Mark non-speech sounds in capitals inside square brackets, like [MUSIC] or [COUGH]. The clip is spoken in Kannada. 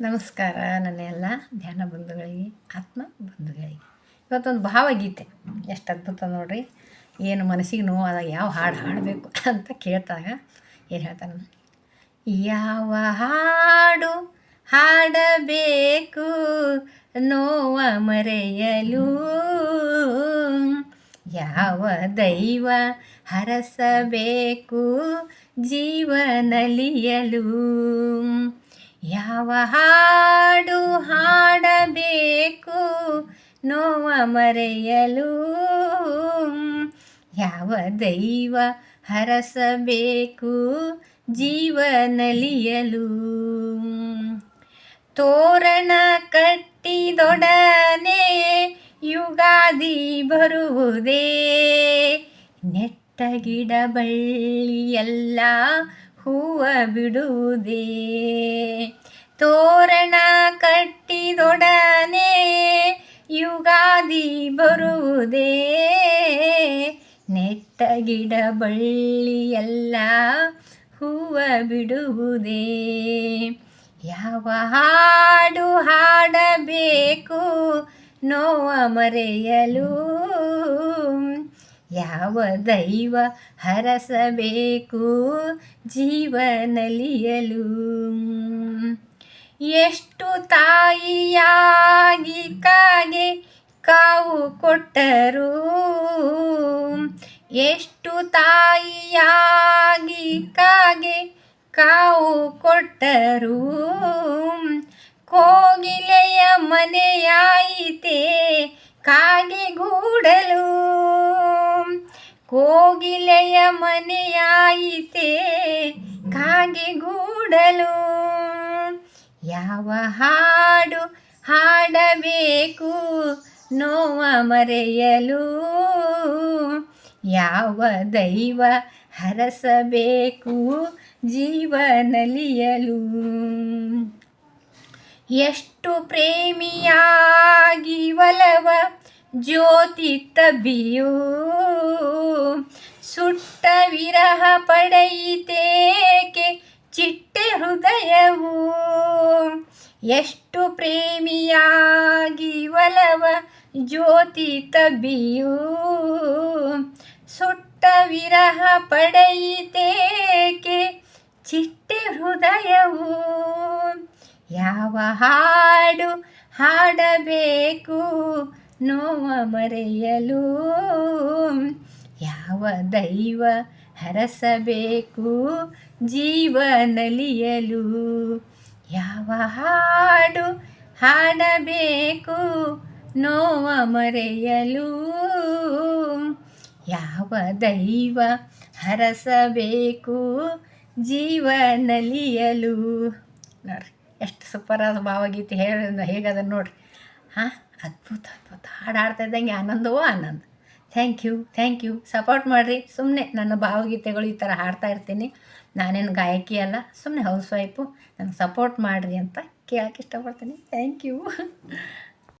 ನಮಸ್ಕಾರ, ನನ್ನ ಎಲ್ಲ ಧ್ಯಾನ ಬಂಧುಗಳಿಗೆ, ಆತ್ಮ ಬಂಧುಗಳಿಗೆ. ಇವತ್ತೊಂದು ಭಾವಗೀತೆ, ಎಷ್ಟು ಅದ್ಭುತ ನೋಡ್ರಿ. ಏನು ಮನಸ್ಸಿಗೆ ನೋವಾದಾಗ ಯಾವ ಹಾಡು ಹಾಡಬೇಕು ಅಂತ ಕೇಳ್ತಾಗ ಏನು ಹೇಳ್ತಾನೆ ಯಾವ ಹಾಡು ಹಾಡಬೇಕು ನೋವ ಮರೆಯಲು? ಯಾವ ದೈವ ಹರಸಬೇಕು ಜೀವನಲಿಯಲು? ಯಾವ ಹಾಡು ಹಾಡಬೇಕು ನೋವ ಮರೆಯಲು? ಯಾವ ದೈವ ಹರಸಬೇಕು ಜೀವನಲಿಯಲು ತೋರಣ ಕಟ್ಟಿದೊಡನೆ ಯುಗಾದಿ ಬರುವುದೇ? ನೆಟ್ಟ ಗಿಡ ಬಳ್ಳಿಯೆಲ್ಲ ಹೂವ ಬಿಡುವುದೇ ತೋರಣ ಕಟ್ಟಿದೊಡನೆ ಯುಗಾದಿ ಬರುವುದೇ? ನೆಟ್ಟ ಗಿಡ ಬಳ್ಳಿಯೆಲ್ಲ ಹೂವ ಬಿಡುವುದೇ ಯಾವ ಹಾಡು ಹಾಡಬೇಕು ನೋವ ಮರೆಯಲು ಯಾವ ದೈವ ಹರಸಬೇಕು ಜೀವನಲಿಯಲು? ಎಷ್ಟು ತಾಯಿಯಾಗಿ ಕಾಗೆ ಕಾವು ಕೊಟ್ಟರು? ಎಷ್ಟು ತಾಯಿಯಾಗಿ ಕಾಗೆ ಕಾವು ಕೊಟ್ಟರು? ಕೋಗಿಲೆಯ ಮನೆಯಾಯಿತೇ ಕಾಗೆ ಗೂಡಲು? ಕೋಗಿಲೆಯ ಮನೆಯಾಯಿತೆ ಕಾಗೆ ಗೂಡಲು ಯಾವ ಹಾಡು ಹಾಡಬೇಕು ನೋವ ಮರೆಯಲು. ಯಾವ ದೈವ ಹರಸಬೇಕು ಜೀವನಲಿಯಲು. ಎಷ್ಟು ಪ್ರೇಮಿಯಾಗಿ ಒಲವ ಜ್ಯೋತಿ ತಬ್ಬಿಯೂ. ಸುಟ್ಟ ವಿರಹ ಪಡೆಯಿತೇಕೆ? ಚಿಟ್ಟೆ ಹೃದಯವು ಎಷ್ಟು ಪ್ರೇಮಿಯಾಗಿ ಒಲವ ಜ್ಯೋತಿ ತಬಿಯೂ ಸುಟ್ಟ ವಿರಹ ಪಡೆಯಿತೇಕೆ? ಚಿಟ್ಟೆ ಹೃದಯವು ಯಾವ ಹಾಡು ಹಾಡಬೇಕು ನೋವ ಮರೆಯಲು? ಯಾವ ದೈವ ಹರಸಬೇಕು ಜೀವನಲಿಯಲು? ಯಾವ ಹಾಡು ಹಾಡಬೇಕು ನೋವ ಮರೆಯಲು? ಯಾವ ದೈವ ಹರಸಬೇಕು ಜೀವನಲಿಯಲು? ನೋಡ್ರಿ, ಎಷ್ಟು ಸೂಪರಾದ ಭಾವಗೀತೆ ಹೇಳ ಹೇಗದ ನೋಡ್ರಿ. ಹಾಂ, ಅದ್ಭುತ ಅದ್ಭುತ. ಹಾಡು ಹಾಡ್ತಾ ಇದ್ದಂಗೆ ಆನಂದವೋ ಆನಂದ. Thank you thank you support ಮಾಡಿರಿ. ಸುಮ್ಮನೆ ನನ್ನ ಭಾವಗೀತೆಗಳು ಈ ಥರ ಹಾಡ್ತಾ ಇರ್ತೀನಿ. ನಾನೇನು ಗಾಯಕಿ ಅಲ್ಲ ಸುಮ್ಮನೆ ಹೌಸ್ ವೈಫು ನನಗೆ ಸಪೋರ್ಟ್ ಮಾಡಿರಿ ಅಂತ ಕೇಳೋಕ್ಕೆ ಇಷ್ಟಪಡ್ತೀನಿ. Thank you [LAUGHS]